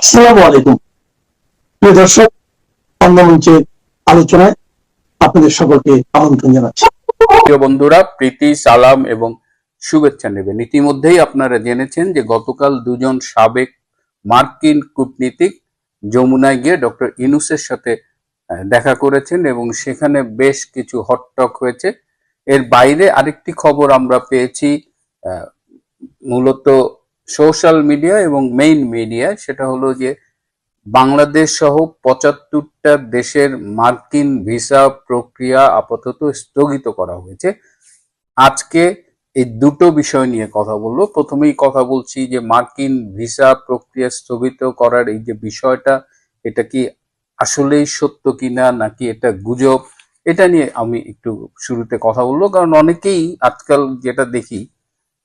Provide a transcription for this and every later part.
আসসালামু আলাইকুম। প্রিয় দর্শক অন্নমঞ্চের আলোচনায় আপনাদের সকলকে আমন্ত্রণ জানাচ্ছি। প্রিয় বন্ধুরা, প্রীতি, সালাম এবং শুভেচ্ছা নেবেন। ইতিমধ্যেই আপনারা জেনেছেন যে গতকাল দুজন সাবেক মার্কিন কূটনীতিক যমুনায় গিয়ে ডক্টর ইনুসের সাথে দেখা করেছেন এবং সেখানে বেশ কিছু হটটক হয়েছে। এর বাইরে আরেকটি খবর আমরা পেয়েছি মূলত সোশ্যাল মিডিয়া এবং মেইন মিডিয়া, সেটা হলো যে বাংলাদেশ সহ পঁচাত্তরটা দেশের মার্কিন ভিসা প্রক্রিয়া আপাতত স্থগিত করা হয়েছে। আজকে এই দুটো বিষয় নিয়ে কথা বলব। প্রথমেই কথা বলছি যে মার্কিন ভিসা প্রক্রিয়া স্থগিত করার এই যে বিষয়টা, এটা কি আসলেই সত্য কিনা, নাকি এটা গুজব, এটা নিয়ে আমি একটু শুরুতে কথা বলব। কারণ অনেকেই আজকাল যেটা দেখি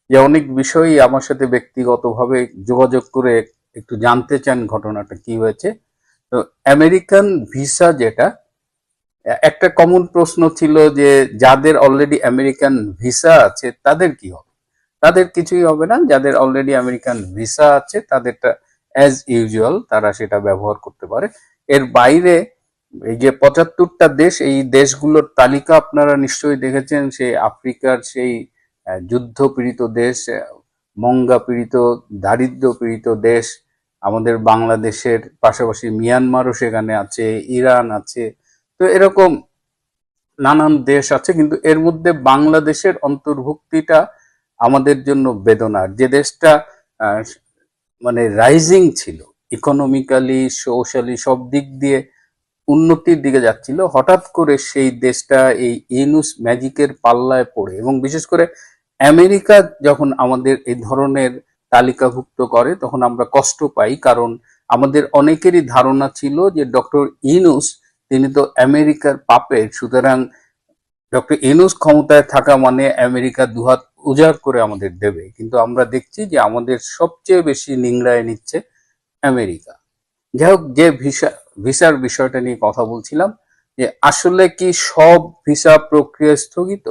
যে অনেক বিষয়ই আমার সাথে ব্যক্তিগতভাবে যোগাযোগ করে একটু জানতে চান ঘটনাটা কি হয়েছে। তো আমেরিকান ভিসা যেটা, একটা কমন প্রশ্ন ছিল যে যাদের অলরেডি আমেরিকান ভিসা আছে তাদের কি হবে? তাদের কিছুই হবে না, যাদের অলরেডি আমেরিকান ভিসা আছে তাদেরটা অ্যাজ ইউজুয়াল তারা সেটা ব্যবহার করতে পারে। এর বাইরে এই যে পঁচাত্তরটা দেশ, এই দেশগুলোর তালিকা আপনারা নিশ্চয়ই দেখেছেন সেই আফ্রিকার সেই যুদ্ধপীড়িত দেশ মঙ্গা পীড়িত দারিদ্র পীড়িত দেশ, আমাদের বাংলাদেশের পাশাপাশি মিয়ানমারও সেখানে আছে, ইরান আছে। তো এরকম নানান দেশ আছে, কিন্তু এর মধ্যে বাংলাদেশের অন্তর্ভুক্তিটা আমাদের জন্য বেদনার। যে দেশটা মানে রাইজিং ছিল ইকোনমিক্যালি সোশ্যালি সব দিক দিয়ে উন্নতির দিকে যাচ্ছিল, হঠাৎ করে সেই দেশটা এই ইনুস ম্যাজিকের পাল্লায় পড়ে এবং বিশেষ করে আমেরিকা যখন আমাদের এই ধরনের তালিকাভুক্ত করে, তখন আমরা কষ্ট পাই, কারণ আমাদের অনেকেরই ধারণা ছিল যে ডক্টর ইনুস তিনি তো আমেরিকার পাপের, সুতরাং ডক্টর ইনুস ক্ষমতায় থাকা মানে আমেরিকা দুহাত উজাড় করে আমাদের দেবে। কিন্তু আমরা দেখছি যে আমাদের সবচেয়ে বেশি নিংড়ায় নিচ্ছে আমেরিকা। যাই হোক, যে ভিসা, ভিসার বিষয়টা নিয়ে কথা বলছিলাম, যে আসলে কি সব ভিসা প্রক্রিয়া স্থগিত?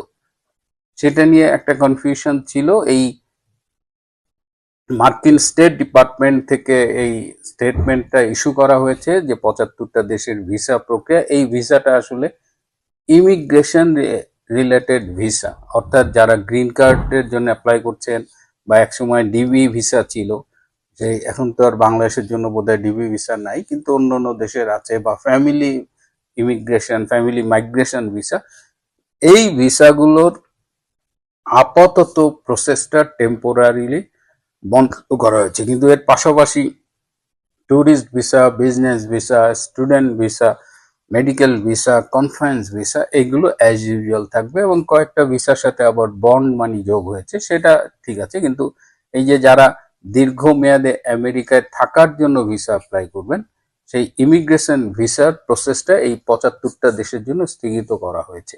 সেটা নিয়ে একটা কনফিউশন ছিল। এই মার্কিন স্টেট ডিপার্টমেন্ট থেকে এই স্টেটমেন্টটা ইস্যু করা হয়েছে যে পঁচাত্তরটা দেশের ভিসা প্রক্রিয়া। এই ভিসাটা আসলে ইমিগ্রেশন রিলেটেড ভিসা অর্থাৎ যারা গ্রিন কার্ডের জন্য অ্যাপ্লাই করছেন বা একসময় ডিবি ভিসা ছিল, যে এখন তো আর বাংলাদেশের জন্য বোধহয় ডিবি ভিসা নাই, কিন্তু অন্য অন্য দেশের আছে বা family immigration family migration visa এই ভিসাগুলোর আপাতত প্রসেসটা টেম্পোরারিলি বন্ধ করা হয়েছে। কিন্তু এর পাশাপাশি tourist visa business visa student visa medical visa conference visa এগুলো অ্যাজ ইউজুয়াল থাকবে এবং কয়েকটা ভিসার সাথে আবার বন্ড মানি যোগ হয়েছে, সেটা ঠিক আছে। কিন্তু এই যে যারা দীর্ঘমেয়াদে আমেরিকায় থাকার জন্য ভিসা অ্যাপ্লাই করবেন, সেই ইমিগ্রেশন ভিসার প্রসেসটা এই পঁচাত্তরটা দেশের জন্য স্থগিত করা হয়েছে।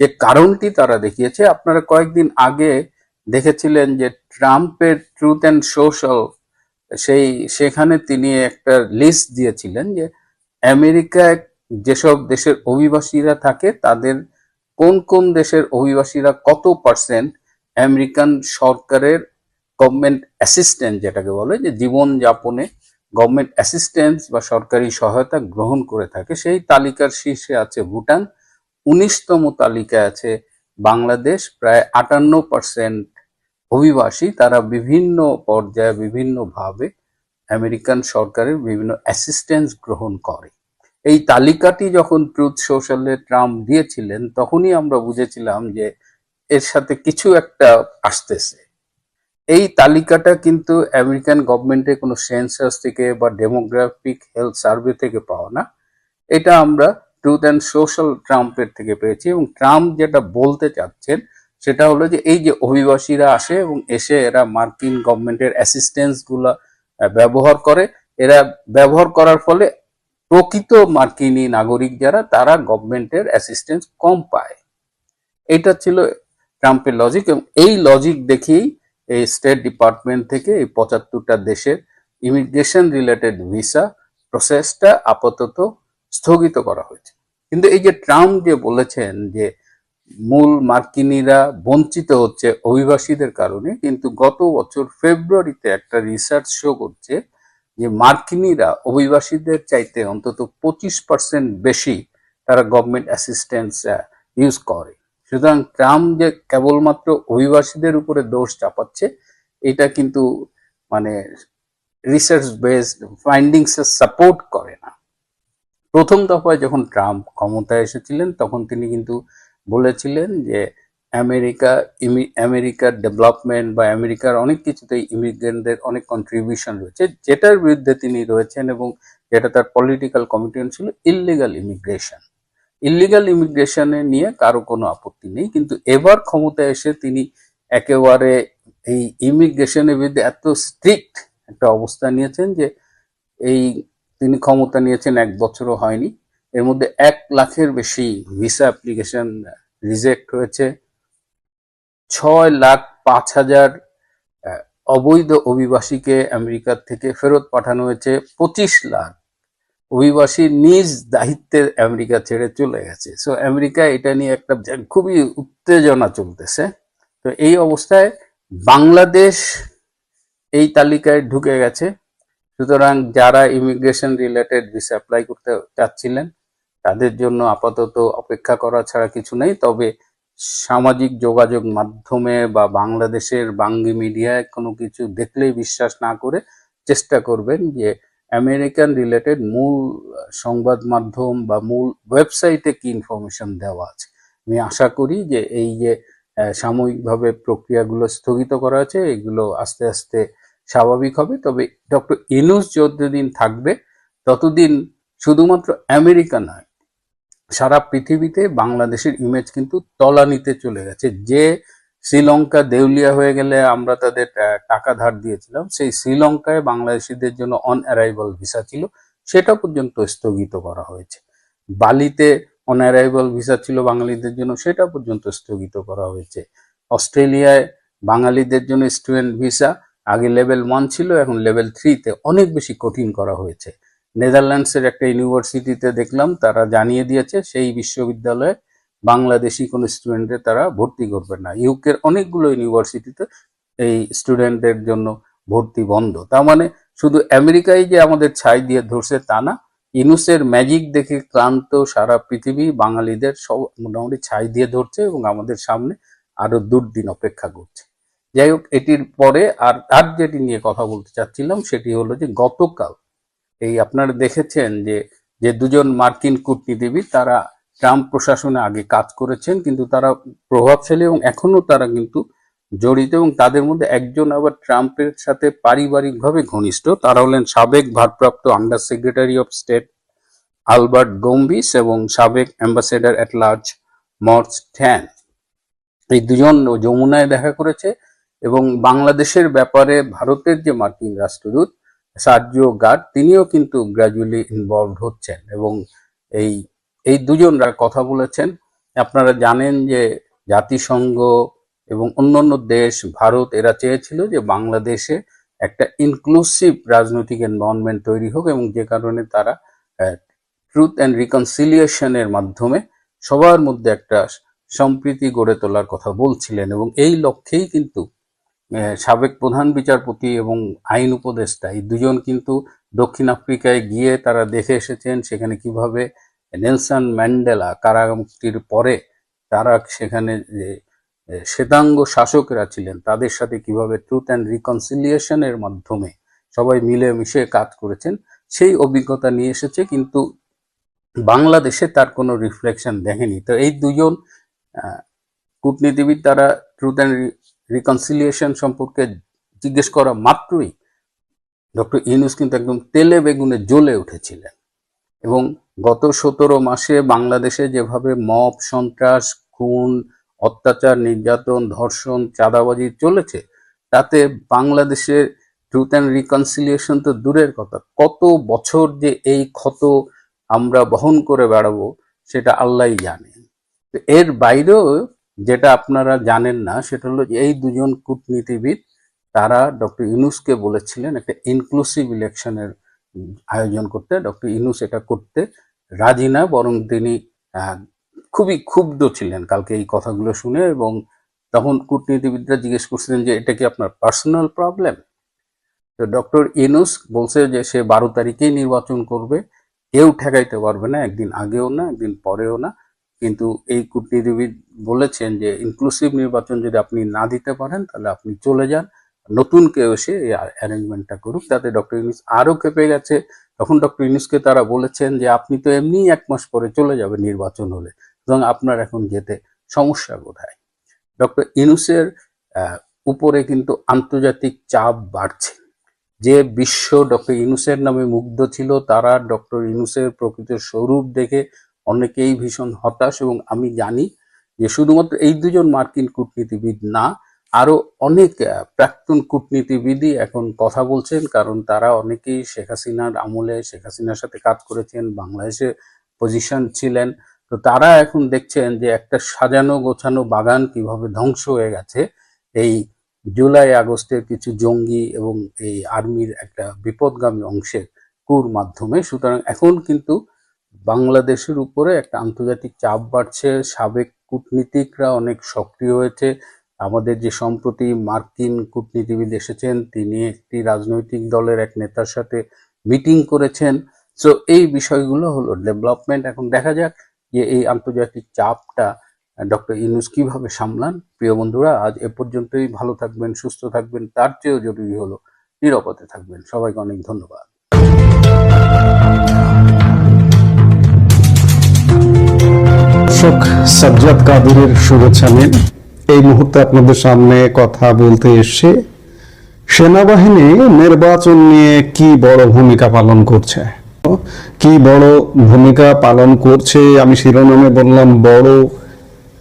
যে কারণটি তারা দেখিয়েছে, আপনারা কয়েকদিন আগে দেখেছিলেন যে ট্রাম্পের ট্রুথ অ্যান্ড সোশ্যাল সেই, সেখানে তিনি একটা লিস্ট দিয়েছিলেন যে আমেরিকায় যেসব দেশের অভিবাসীরা থাকে, তাদের কোন কোন দেশের অভিবাসীরা কত পার্সেন্ট আমেরিকান সরকারের গভর্নমেন্ট অ্যাসিস্ট্যান্ট যেটাকে বলে, যে জীবন যাপনে গভর্নমেন্ট অ্যাসিস্ট্যান্স বা সরকারি সহায়তা গ্রহণ করে থাকে, সেই তালিকার শীর্ষে আছে ভুটান উনিশতম তালিকায় আছে বাংলাদেশ, প্রায় আটান্ন পার্সেন্ট অভিবাসী। তারা বিভিন্ন পর্যায়ে বিভিন্নভাবে আমেরিকান সরকারের বিভিন্ন অ্যাসিস্ট্যান্স গ্রহণ করে। এই তালিকাটি যখন ট্রুথ সোশ্যালে ট্রাম্প দিয়েছিলেন, তখনই আমরা বুঝেছিলাম যে এর সাথে কিছু একটা আসতেছে। এই তালিকাটা কিন্তু আমেরিকান গভর্নমেন্টের কোনো সেন্সাস থেকে বা ডেমোগ্রাফিক হেলথ সার্ভে থেকে পাওয়া না। এটা আমরা ট্রুথ অ্যান্ড সোশ্যাল ট্রাম্পের থেকে পেয়েছি এবং ট্রাম্প যেটা বলতে চাচ্ছেন সেটা হলো যে এই যে অভিবাসীরা আসে এবং এসে এরা মার্কিন গভর্নমেন্টের অ্যাসিস্ট্যান্সগুলা ব্যবহার করে, এরা ব্যবহার করার ফলে প্রকৃত মার্কিনী নাগরিক যারা, তারা গভর্নমেন্টের অ্যাসিস্ট্যান্স কম পায়। এটা ছিল ট্রাম্পের লজিক এবং এই লজিক দেখেই এই স্টেট ডিপার্টমেন্ট থেকে এই পঁচাত্তরটা দেশের ইমিগ্রেশন রিলেটেড ভিসা প্রসেসটা আপাতত স্থগিত করা হয়েছে। কিন্তু এই যে ট্রাম্প যে বলেছেন যে মূল মার্কিনীরা বঞ্চিত হচ্ছে অভিবাসীদের কারণে, কিন্তু গত বছর ফেব্রুয়ারিতে একটা রিসার্চ শো করছে যে মার্কিনীরা অভিবাসীদের চাইতে অন্তত পঁচিশ পার্সেন্ট বেশি তারা গভর্নমেন্ট অ্যাসিস্ট্যান্স ইউজ করে। সুতরাং ট্রাম্প যে কেবলমাত্র অভিবাসীদের উপরে দোষ চাপাচ্ছে, এটা কিন্তু মানে রিসার্চ বেসড ফাইন্ডিংস সাপোর্ট করে না। প্রথম দফায় যখন ট্রাম্প ক্ষমতায় এসেছিলেন, তখন তিনি কিন্তু বলেছিলেন যে, আমেরিকা আমেরিকার ডেভেলপমেন্ট বা আমেরিকার অনেক কিছুতেই ইমিগ্রেন্টদের অনেক কন্ট্রিবিউশন রয়েছে। যেটার বিরুদ্ধে তিনি রয়েছেন এবং যেটা তার পলিটিক্যাল কমিটমেন্ট ছিল ইলিগাল ইমিগ্রেশন ইলিগাল ইমিগ্রেশনে নিয়ে কারও কোনো আপত্তি নেই, কিন্তু এবার ক্ষমতায় এসে তিনি একেবারে এই ইমিগ্রেশনের বিরুদ্ধে এত স্ট্রিক্ট একটা অবস্থা নিয়েছেন যে, এই তিনি ক্ষমতা নিয়েছেন এক বছরও হয়নি। এর মধ্যে এক লাখের বেশি ভিসা অ্যাপ্লিকেশন রিজেক্ট হয়েছে। ছয় লাখ পাঁচ হাজার অবৈধ অভিবাসীকে আমেরিকার থেকে ফেরত পাঠানো হয়েছে। পঁচিশ লাখ অভিবাসী নিজ দায়িত্বে আমেরিকা ছেড়ে চলে গেছে। সো আমেরিকা এটা নিয়ে একটা খুবই উত্তেজনা চলতেছে। তো এই অবস্থায় বাংলাদেশ এই তালিকায় ঢুকে গেছে। সুতরাং যারা ইমিগ্রেশন রিলেটেড ভিসা অ্যাপ্লাই করতে চাচ্ছিলেন, তাদের জন্য আপাতত অপেক্ষা করা ছাড়া কিছু নেই। তবে সামাজিক যোগাযোগ মাধ্যমে বা বাংলাদেশের বাঙ্গি মিডিয়ায় কোনো কিছু দেখলেই বিশ্বাস না করে চেষ্টা করবেন যে আমেরিকান রিলেটেড মূল সংবাদ মাধ্যম বা মূল ওয়েবসাইটে কি ইনফরমেশন দেওয়া আছে। আমি আশা করি যে এই যে সাময়িকভাবে প্রক্রিয়াগুলো স্থগিত করা আছে, এগুলো আস্তে আস্তে স্বাভাবিক হবে। তবে ডক্টর ইনুস যতদিন থাকবে, ততদিন শুধুমাত্র আমেরিকা নয়, সারা পৃথিবীতে বাংলাদেশের ইমেজ কিন্তু তলানিতে চলে গেছে। যে শ্রীলঙ্কা দেউলিয়া হয়ে গেলে আমরা তাদের টাকা ধার দিয়েছিলাম, সেই শ্রীলঙ্কায় বাংলাদেশিদের জন্য অন অ্যারাইভাল ভিসা ছিল, সেটা পর্যন্ত স্থগিত করা হয়েছে। বালিতে অন অ্যারাইভাল ভিসা ছিল বাঙালিদের জন্য, সেটা পর্যন্ত স্থগিত করা হয়েছে। অস্ট্রেলিয়ায় বাঙালিদের জন্য স্টুডেন্ট ভিসা আগে লেভেল ওয়ান ছিল, এখন লেভেল থ্রিতে অনেক বেশি কঠিন করা হয়েছে। নেদারল্যান্ডসের একটা ইউনিভার্সিটিতে দেখলাম, তারা জানিয়ে দিয়েছে সেই বিশ্ববিদ্যালয়ে বাংলাদেশি কোনো স্টুডেন্টদের তারা ভর্তি করবে না। ইউকের অনেকগুলো ইউনিভার্সিটিতে এই স্টুডেন্টদের জন্য ভর্তি বন্ধ। তার মানে শুধু আমেরিকায় যে আমাদের ছাই দিয়ে ধরছে তা না ইনুসের ম্যাজিক দেখে ক্লান্ত সারা পৃথিবী বাঙালিদের সব মোটামুটি ছাই দিয়ে ধরছে এবং আমাদের সামনে আরও দুর্দিন অপেক্ষা করছে। যাই হোক এটির পরে আর আর যেটি নিয়ে কথা বলতে চাচ্ছিলাম সেটি হলো যে গতকাল এই আপনারা দেখেছেন যে যে দুজন মার্কিন কূটনীতিবিদ তারা ট্রাম্প প্রশাসনে আগে কাজ করেছেন, কিন্তু তারা প্রভাবশালী এবং এখনও তারা কিন্তু জড়িত এবং তাদের মধ্যে একজন আবার ট্রাম্পের সাথে পারিবারিকভাবে ঘনিষ্ঠ। তারা হলেন সাবেক ভারপ্রাপ্ত under secretary of state Albert গম্বিস এবং সাবেক ambassador at large Morse Tan এই দুজন যমুনায় দেখা করেছে। এবং বাংলাদেশের ব্যাপারে ভারতের যে মার্কিন রাষ্ট্রদূত, সার্জিও গার্ড, তিনিও কিন্তু গ্র্যাজুয়ালি ইনভলভ হচ্ছেন এবং এই এই দুজনরা কথা বলেছেন। আপনারা জানেন যে জাতিসংঘ এবং অন্যান্য দেশ, ভারত, এরা চেয়েছিল যে বাংলাদেশে একটা ইনক্লুসিভ রাজনৈতিক এনভায়রনমেন্ট তৈরি হোক এবং যে কারণে তারা ট্রুথ অ্যান্ড রিকনসিলিয়েশনের মাধ্যমে সবার মধ্যে একটা সম্প্রীতি গড়ে তোলার কথা বলছিলেন এবং এই লক্ষ্যেই কিন্তু সাবেক প্রধান বিচারপতি এবং আইন উপদেষ্টা, এই দুজন কিন্তু দক্ষিণ আফ্রিকায় গিয়ে তারা দেখে এসেছেন সেখানে কীভাবে নেলসন ম্যান্ডেলা কারামুক্তির পরে তারা সেখানে যে শ্বেতাঙ্গ শাসকেরা ছিলেন, তাদের সাথে কীভাবে ট্রুথ অ্যান্ড রিকনসিলিয়েশনের মাধ্যমে সবাই মিলেমিশে কাজ করেছেন, সেই অভিজ্ঞতা নিয়ে এসেছে, কিন্তু বাংলাদেশে তার কোনো রিফ্লেকশন দেখেনি। তো এই দুজন কূটনীতিবিদ তারা ট্রুথ অ্যান্ড রিকনসিলিয়েশন সম্পর্কে জিজ্ঞেস করা মাত্রই ডক্টর ইউনুস কিন্তু একদম তেলে বেগুনে জ্বলে উঠেছিলেন। এবং গত সতেরো মাসে বাংলাদেশে যেভাবে মব, সন্ত্রাস, খুন, অত্যাচার, নির্যাতন, ধর্ষণ, চাঁদাবাজি চলেছে, তাতে বাংলাদেশের ট্রুথ অ্যান্ড রিকনসিলিয়েশন তো দূরের কথা। কত বছর যে এই ক্ষত আমরা বহন করে বেড়াবো, সেটা আল্লাহই জানে। এর বাইরেও যেটা আপনারা জানেন না, সেটা হলো এই দুজন কূটনীতিবিদ, তারা ডক্টর ইনুসকে বলেছিলেন একটা ইনক্লুসিভ ইলেকশনের আয়োজন করতে। ডক্টর ইনুস এটা করতে রাজি না, বরং তিনি খুবই ক্ষুব্ধ ছিলেন কালকে এই কথাগুলো শুনে এবং তখন কূটনীতিবিদরা জিজ্ঞেস করছিলেন যে এটা কি আপনার পার্সোনাল প্রবলেম তো ডক্টর ইনুস বলছে যে সে বারো তারিখেই নির্বাচন করবে। কেউ ঠেকাইতে পারবে না, একদিন আগেও না, একদিন পরেও না। কিন্তু এই কূটনীতিবিদ বলেছেন যে ইনক্লুসিভ নির্বাচন যদি আপনি না দিতে পারেন, তাহলে আপনি চলে যান। নতুন কেউ এসে এই অ্যারেঞ্জমেন্টটা করুক তাতে ডক্টর ইউনুস আরও কেঁপে গেছে। তখন ডক্টর ইউনুসকে তারা বলেছেন যে আপনি তো এমনিই এক মাস পরে চলে যাবেন নির্বাচন হলে। সুতরাং আপনার এখন যেতে সমস্যা কোথায়? ডক্টর ইউনুসের উপরে কিন্তু আন্তর্জাতিক চাপ বাড়ছে। যে বিশ্ব ডক্টর ইউনুসের নামে মুগ্ধ ছিল, তারা ডক্টর ইউনুসের প্রকৃত স্বরূপ দেখে অনেকেই ভীষণ হতাশ এবং আমি জানি যে শুধুমাত্র এই দুজন মার্কিন কূটনীতিবিদ না, আরও অনেক প্রাক্তন কূটনীতিবিদই এখন কথা বলছেন, কারণ তারা অনেকেই শেখ হাসিনার আমলে শেখ হাসিনার সাথে কাজ করেছেন, বাংলাদেশে পজিশন ছিলেন। তো তারা এখন দেখছেন যে একটা সাজানো গোছানো বাগান কীভাবে ধ্বংস হয়ে গেছে। এই জুলাই আগস্টের কিছু জঙ্গি এবং এই আর্মির একটা বিপদগামী অংশের কুর মাধ্যমে। সুতরাং এখন কিন্তু বাংলাদেশের উপরে একটা আন্তর্জাতিক চাপ বাড়ছে। সাবেক কূটনীতিকরা অনেক সক্রিয় হয়েছে। আমাদের যে সম্প্রতি মার্কিন কূটনীতিবিদ এসেছেন, তিনি একটি রাজনৈতিক দলের এক নেতার সাথে মিটিং করেছেন। সো এই বিষয়গুলো হলো ডেভেলপমেন্ট এখন দেখা যাক যে এই আন্তর্জাতিক চাপটা ডক্টর ইনুস কীভাবে সামলান। প্রিয় বন্ধুরা, আজ এ পর্যন্তই। ভালো থাকবেন, সুস্থ থাকবেন। তার চেয়েও জরুরি হলো নিরাপদে থাকবেন। সবাইকে অনেক ধন্যবাদ। দর্শক, সাজ্জাদ কাদিরের শুভেচ্ছা নিন। এই মুহূর্তে আপনাদের সামনে কথা বলতে এসে সেনাবাহিনী নির্বাচন নিয়ে কি বড় ভূমিকা পালন করছে? কি বড় ভূমিকা পালন করছে? আমি শিরোনামে বললাম বড়,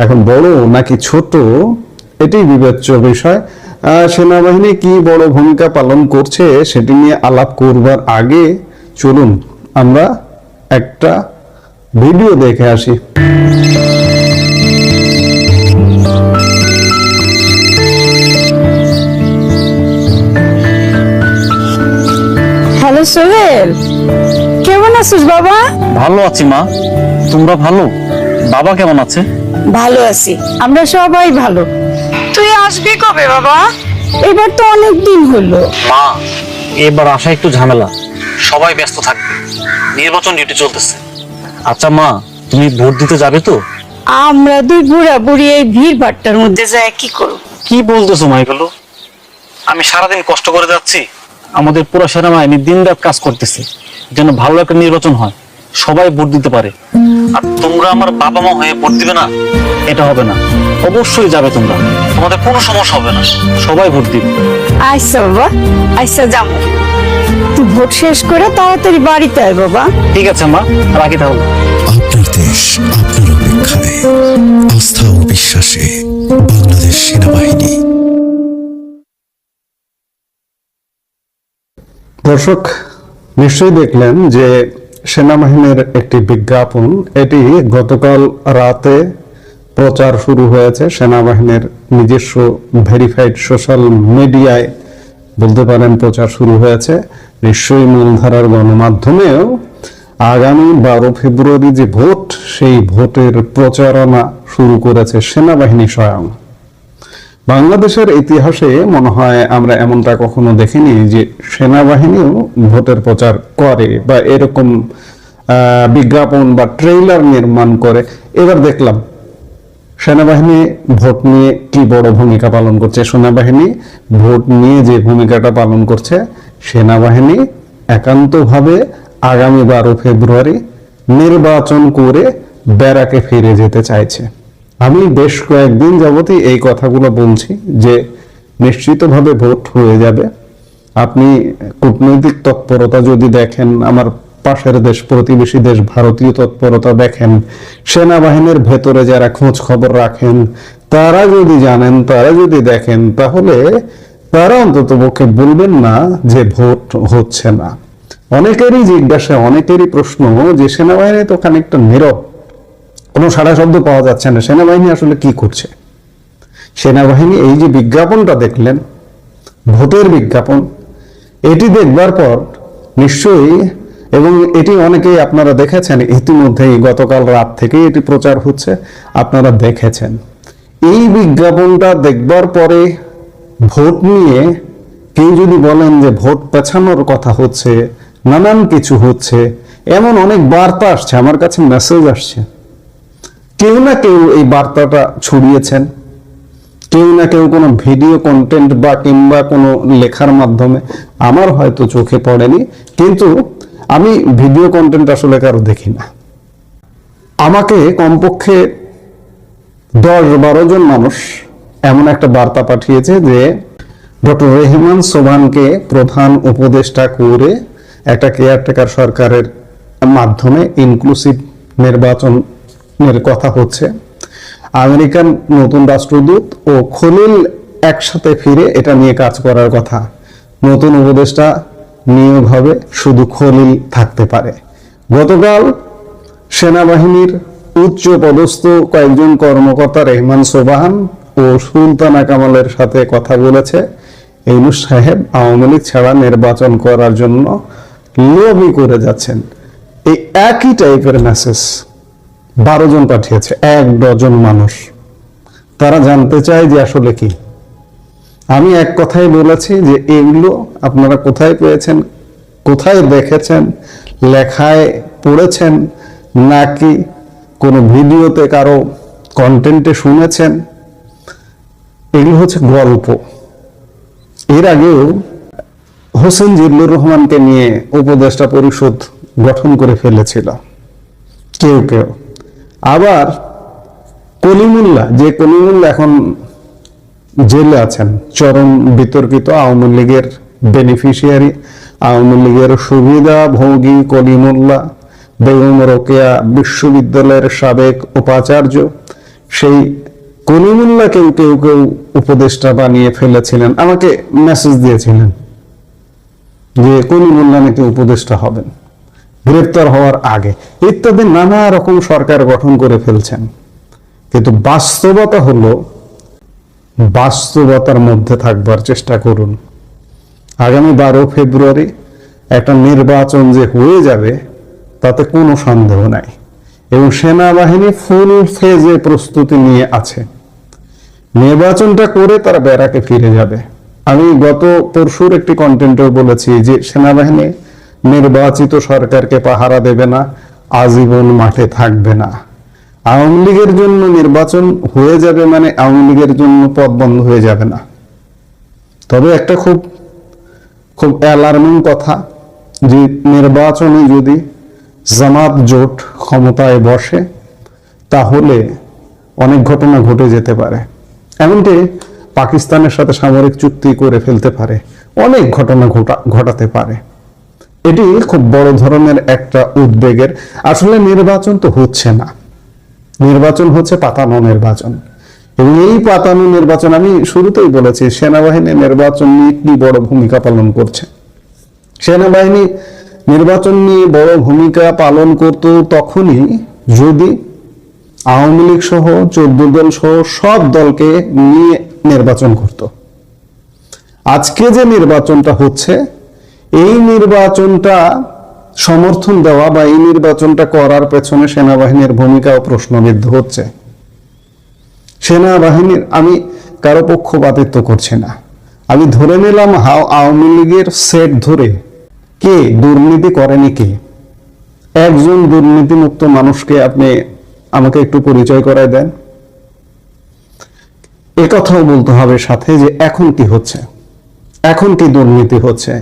এখন বড় নাকি ছোট, এটাই বিবেচ্য বিষয়। সেনাবাহিনী কি বড় ভূমিকা পালন করছে সেটি নিয়ে আলাপ করবার আগে চলুন, আমরা একটা ভিডিও দেখে আসি। হ্যালো সোহেল কেমন আছিস বাবা? ভালো আছি মা। তোমরা ভালো? বাবা কেমন আছে? ভালো আছি আমরা সবাই ভালো। তুই আসবি কবে বাবা? এবার তো অনেক দিন হলো। মা এবার আসা একটু ঝামেলা। সবাই ব্যস্ত থাকবে। নির্বাচন ডিউটি চলতেছে। আচ্ছা মা তুমি ভোট দিতে যাবে তো? আমরা দুই বুড়া বুড়ি এই ভিড় ভাট্টার মধ্যে যায় কি করব? কি বলতেছো মা এগুলো? আমি সারাদিন কষ্ট করে যাচ্ছি। আমাদের পুরো সেনাবাহিনী দিন রাত কাজ করতেছে যেন ভালো একটা নির্বাচন হয় সবাই ভোট দিতে পারে। আর তোমরা আমার বাবা মা হয়ে ভোট দিবে না? এটা হবে না। অবশ্যই যাবে তোমরা। তোমাদের কোনো সমস্যা হবে না। সবাই ভোট দিবে। আচ্ছা বাবা আচ্ছা যাব ভোট শেষ করে তাড়াতাড়ি বাড়িতে আয় বাবা। ঠিক আছে মা। রাখি তাহলে। আপনার দেশ আপনার অপেক্ষায় আস্থা ও বিশ্বাসে বাংলাদেশ সেনাবাহিনী। দর্শক নিশ্চয়ই দেখলেন যে সেনাবাহিনীর একটি বিজ্ঞাপন এটি গতকাল রাতে প্রচার শুরু হয়েছে। সেনাবাহিনীর নিজস্ব ভেরিফাইড সোশ্যাল মিডিয়ায় বলতে পারেন প্রচার শুরু হয়েছে। নিশ্চয়ই মূলধারার গণমাধ্যমেও আগামী বারো ফেব্রুয়ারি যে ভোট, সেই ভোটের প্রচারণা শুরু করেছে সেনাবাহিনী স্বয়ং। বাংলাদেশের ইতিহাসে মনে হয় আমরা এমনটা কখনো দেখিনি যে সেনাবাহিনীও ভোটের প্রচার করে বা এরকম বিজ্ঞাপন বা ট্রেইলার নির্মাণ করে। এবার দেখলাম, সেনাবাহিনী ভোট নিয়ে কি বড় ভূমিকা পালন করছে? সেনাবাহিনী ভোট নিয়ে যে ভূমিকাটা পালন করছে সেনাবাহিনী একান্তভাবে আগামী বারো ফেব্রুয়ারি নির্বাচন করে ব্যারাকে ফিরে যেতে চাইছে। আমি বেশ কয়েকদিন যাবতই এই কথাগুলো বলছি যে নিশ্চিতভাবে ভোট হয়ে যাবে। আপনি কূটনৈতিক তৎপরতা যদি দেখেন, আমার পাশের দেশ, প্রতিবেশী দেশ, ভারতীয় তৎপরতা দেখেন, সেনাবাহিনীর ভেতরে যারা খোঁজ খবর রাখেন, তারা যদি জানেন, তারা যদি দেখেন, তাহলে তারা অন্তত পক্ষে বলবেন না যে ভোট হচ্ছে না। অনেকেরই জিজ্ঞাসা, অনেকেরই প্রশ্ন যে সেনাবাহিনী তো খানিকটা নীরব। কোনো সারা শব্দ পাওয়া যাচ্ছে না। সেনাবাহিনী আসলে কি করছে? সেনাবাহিনী এই যে বিজ্ঞাপনটা দেখলেন, ভোটের বিজ্ঞাপন, এটি দেখবার পর নিশ্চয়ই, এবং এটি অনেকেই আপনারা দেখেছেন, ইতিমধ্যেই গতকাল রাত থেকেই এটি প্রচার হচ্ছে, আপনারা দেখেছেন। এই বিজ্ঞাপনটা দেখবার পরে ভোট নিয়ে কেউ যদি বলেন যে ভোট পেছানোর কথা হচ্ছে, নানান কিছু হচ্ছে, এমন অনেক বার্তা আসছে, আমার কাছে মেসেজ আসছে। কেউ না কেউ এই বার্তাটা ছড়িয়েছেন। কেউ না কেউ কোনো ভিডিও কন্টেন্ট বা কিংবা কোনো লেখার মাধ্যমে আমার হয়তো চোখে পড়েনি, কিন্তু আমি ভিডিও কন্টেন্ট আসলে কারও দেখি না। আমাকে কমপক্ষে দশ বারো জন মানুষ এমন একটা বার্তা পাঠিয়েছে যে ডক্টর রেহমান সোভানকে প্রধান উপদেষ্টা করে একটা কেয়ারটেকার সরকারের মাধ্যমে ইনক্লুসিভ নির্বাচনের কথা হচ্ছে। আমেরিকান নতুন রাষ্ট্রদূত ও খলিল একসাথে ফিরে এটা নিয়ে কাজ করার কথা। নতুন উপদেষ্টা নিয়োগ হবে, শুধু খলিল থাকতে পারে। গতকাল সেনাবাহিনীর উচ্চ পদস্থ কয়েকজন কর্মকর্তা রেহমান সোবাহান ও সুলতানা কামালের সাথে কথা বলেছে। ইউনুস সাহেব আওয়ামী লীগ ছাড়া নির্বাচন করার জন্য লবি করে যাচ্ছেন। এই একই টাইপের মেসেজ বারো জন পাঠিয়েছে, এক ডজন মানুষ। তারা জানতে চায় যে আসলে কি। আমি এক কথাই বলেছি যে এগুলো আপনারা কোথায় পেয়েছেন, কোথায় দেখেছেন, লেখায় পড়েছেন, নাকি কোনো ভিডিওতে কারও কন্টেন্টে শুনেছেন? এগুলো হচ্ছে গল্প। এর আগেও হোসেন জিল্লুর রহমানকে নিয়ে উপদেষ্টা পরিষদ গঠন করে ফেলেছিল। কেউ কেউ। আবার কলিমুল্লাহ যে কলিমুল্লাহ এখন জেলে আছেন, চরম বিতর্কিত আওয়ামী লীগের বেনিফিশিয়ারি আওয়ামী লীগের সুবিধা ভোগী কলিমুল্লাহ বেগম রোকেয়া বিশ্ববিদ্যালয়ের সাবেক উপাচার্য, সেই কলিমুল্লাহ কেউ কেউ কেউ উপদেষ্টা বানিয়ে ফেলেছিলেন, আমাকে মেসেজ দিয়েছিলেন যে কলিমুল্লাহ নাকি উপদেষ্টা হবেন, গ্রেপ্তার হওয়ার আগে। ইত্যাদি নানা রকম সরকার গঠন করে ফেলছেন। কিন্তু বাস্তবতা হলো, বাস্তবতার মধ্যে থাকবার চেষ্টা করুন। আগামী বারো ফেব্রুয়ারি একটা নির্বাচন যে হয়ে যাবে, তাতে কোনো সন্দেহ নাই। এবং সেনাবাহিনী ফুল ফেজে প্রস্তুতি নিয়ে আছে। নির্বাচনটা করে তারা ব্যারাকে ফিরে যাবে। আমি গত পরশুর একটি কন্টেন্টেও বলেছি যে সেনাবাহিনী নির্বাচিত সরকারকে পাহারা দেবে না, আজীবন মাঠে থাকবে না। আওয়ামী লীগের জন্য নির্বাচন হয়ে যাবে মানে আওয়ামী লীগের জন্য পথ বন্ধ হয়ে যাবে না। তবে একটা খুব খুব অ্যালার্মিং কথা যে নির্বাচনে যদি জামাত জোট ক্ষমতায় বসে, তাহলে অনেক ঘটনা ঘটে যেতে পারে। এমনকি পাকিস্তানের সাথে সামরিক চুক্তি করে ফেলতে পারে, অনেক ঘটনা ঘটা, ঘটাতে পারে। এটি খুব বড় ধরনের একটা উদ্বেগের, আসলে নির্বাচন তো হচ্ছে না। নির্বাচন হচ্ছে পাতানো নির্বাচন। এবং এই পাতানো নির্বাচন আমি শুরুতেই বলেছি, সেনাবাহিনী নির্বাচন নিয়ে কি বড় ভূমিকা পালন করছে। সেনাবাহিনী নির্বাচন নিয়ে বড় ভূমিকা পালন করত তখনই যদি আওয়ামী লীগ সহ চোদ্দ দল সহ সব দলকে নিয়ে নির্বাচন করত। আজকে যে নির্বাচনটা হচ্ছে, এই নির্বাচনটা সমর্থন দেওয়া বা এই নির্বাচনটা করার পেছনে সেনাবাহিনীর ভূমিকাও প্রশ্নবিদ্ধ হচ্ছে। সেনাবাহিনীর, আমি কারও পক্ষপাতিত্ব করছি না। আমি ধরে নিলাম হাও, আওয়ামী লীগের সেট ধরে কে দুর্নীতি করেনি কে? একজন দুর্নীতিমুক্ত মানুষকে আপনি আমাকে একটু পরিচয় করায় দেন। এ কথাও বলতে হবে সাথে যে এখন কি হচ্ছে। এখন কি দুর্নীতি হচ্ছে।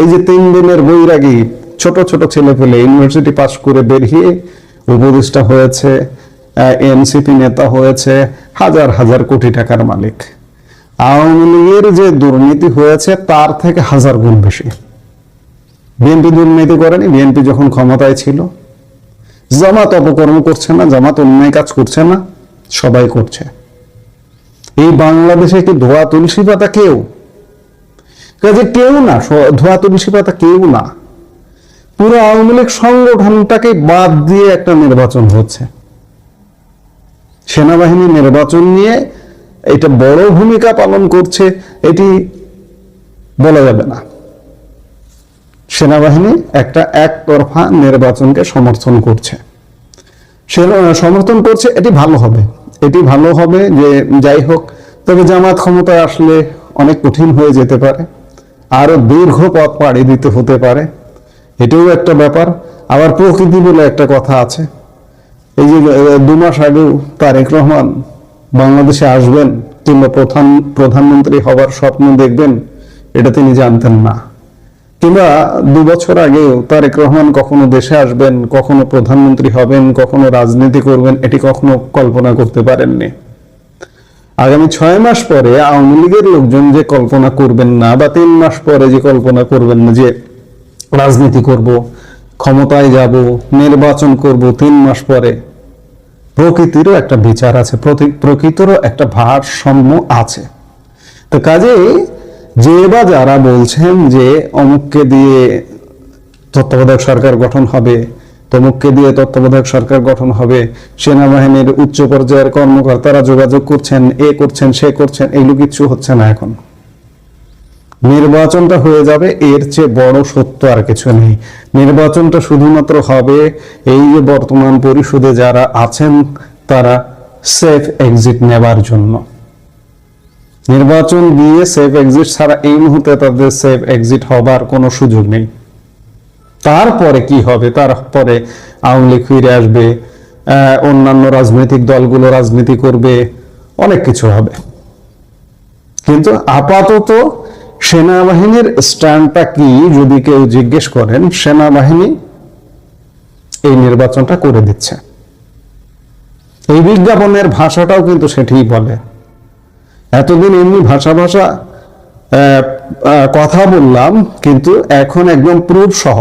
এই যে তিন দিনের বৈরাগী ছোট ছোট ছেলে পেলে ইউনিভার্সিটি পাস করে বেরিয়ে উপদেষ্টা হয়েছে এনসিপি নেতা হয়েছে, হাজার হাজার কোটি টাকার মালিক। আওয়ামী লীগের যে দুর্নীতি হয়েছে তার থেকে হাজার গুণ বেশি। বিএনপি দুর্নীতি করেনি, বিএনপি যখন ক্ষমতায় ছিল জামাত অপকর্ম করছে না, জামাত অন্যায় কাজ করছে না, সবাই করছে। এই বাংলাদেশে কি ধোয়া তুলসী পাতা কেউ? কাজে কেউ না ধোয়া তুলসী পাতা কেউ না। পুরো আওয়ামী লীগ সংগঠনটাকে বাদ দিয়ে একটা নির্বাচন হচ্ছে। সেনাবাহিনী নির্বাচন নিয়ে এটা বড় ভূমিকা পালন করছে, এটি বলা যাবে না। সেনাবাহিনী একটা একতরফা নির্বাচনকে সমর্থন করছে। সে- সমর্থন করছে, এটি ভালো হবে। এটি ভালো হবে যে, যাই হোক, তবে জামাত ক্ষমতায় আসলে অনেক কঠিন হয়ে যেতে পারে। আরও দীর্ঘ পথ পাড়ি দিতে হতে পারে। এটাও একটা ব্যাপার। আবার প্রকৃতি বলে একটা কথা আছে। এই যে দু মাস আগেও তারেক রহমান বাংলাদেশে আসবেন কিংবা প্রধান, প্রধানমন্ত্রী হবার স্বপ্ন দেখবেন, এটা তিনি জানতেন না। কিংবা দু বছর আগেও তারেক রহমান কখনো দেশে আসবেন, কখনো প্রধানমন্ত্রী হবেন, কখনো রাজনীতি করবেন, এটি কখনো কল্পনা করতে পারেননি। আগামী ছয় মাস পরে আওয়ামী লীগের লোকজন যে কল্পনা করবেন না বা তিন মাস পরে যে কল্পনা করবেন না যে রাজনীতি করব, ক্ষমতায় যাব, নির্বাচন করব তিন মাস পরে, প্রকৃতিরও একটা বিচার আছে প্রকৃতিরও একটা ভারসাম্য আছে। তো কাজেই যে বা যারা বলছেন যে অমুককে দিয়ে তত্ত্বাবধায়ক সরকার গঠন হবে, তমুককে দিয়ে তত্ত্বাবধায়ক সরকার গঠন হবে, সেনাবাহিনীর উচ্চ পর্যায়ের কর্মকর্তারা যোগাযোগ করছেন, এ করছেন, সে করছেন এগুলো কিচ্ছু হচ্ছে না এখন। নির্বাচনটা হয়ে যাবে, এর চেয়ে বড় সত্য আর কিছু নেই। নির্বাচনটা শুধুমাত্র হবে এই যে বর্তমান পরিষদে যারা আছেন, তারা সেফ এক্সিট নেবার জন্য। নির্বাচন দিয়ে সেফ এক্সিট ছাড়া এই মুহূর্তে তাদের সেফ এক্সিট হবার কোনো সুযোগ নেই। তারপরে কি হবে? তারপরে আওয়ামী লীগ ফিরে আসবে অন্যান্য রাজনৈতিক দলগুলো রাজনীতি করবে, অনেক কিছু হবে। কিন্তু আপাতত সেনাবাহিনীর স্ট্যান্ডটা কি যদি কেউ জিজ্ঞেস করেন, সেনাবাহিনী এই নির্বাচনটা করে দিচ্ছে। এই বিজ্ঞাপনের ভাষাটাও কিন্তু সেটিই বলে। এতদিন এমনি ভাষা ভাষা কথা বললাম, কিন্তু এখন একদম প্রুফ সহ।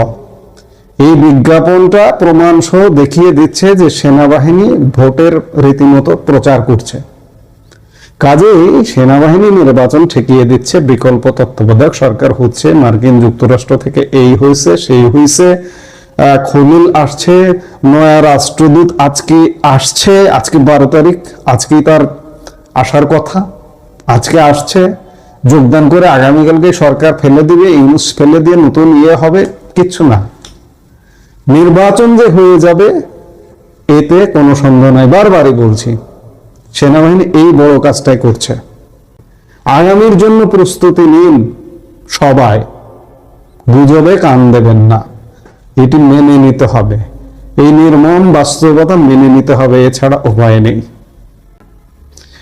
এই বিজ্ঞাপনটা প্রমাণ সহ দেখিয়ে দিচ্ছে যে সেনাবাহিনী ভোটের রীতিমতো প্রচার করছে। কাজেই সেনাবাহিনী নির্বাচন ঠেকিয়ে দিচ্ছে বিকল্প তত্ত্বাবধায়ক সরকার হচ্ছে, মার্কিন যুক্তরাষ্ট্র থেকে এই হয়েছে সেই হয়েছে খলিল আসছে, নয়া রাষ্ট্রদূত আজকে আসছে, আজকে বারো তারিখ, আজকেই তার আসার কথা। আজকে আসছে, যোগদান করে আগামীকালকে সরকার ফেলে দিবে, ইউনুস ফেলে দিয়ে নতুন ইয়ে হবে, কিচ্ছু না। নির্বাচন যে হয়ে যাবে, এতে কোনো সন্দেহ নাই, বারবারই বলছি, সেনাবাহিনী এই বড় কাজটাই করছে। আগামীর জন্য প্রস্তুতি নিন সবাই, গুজবে কান দেবেন না, এটি মেনে নিতে হবে। এই নির্মম বাস্তবতা মেনে নিতে হবে, এছাড়া উপায় নেই।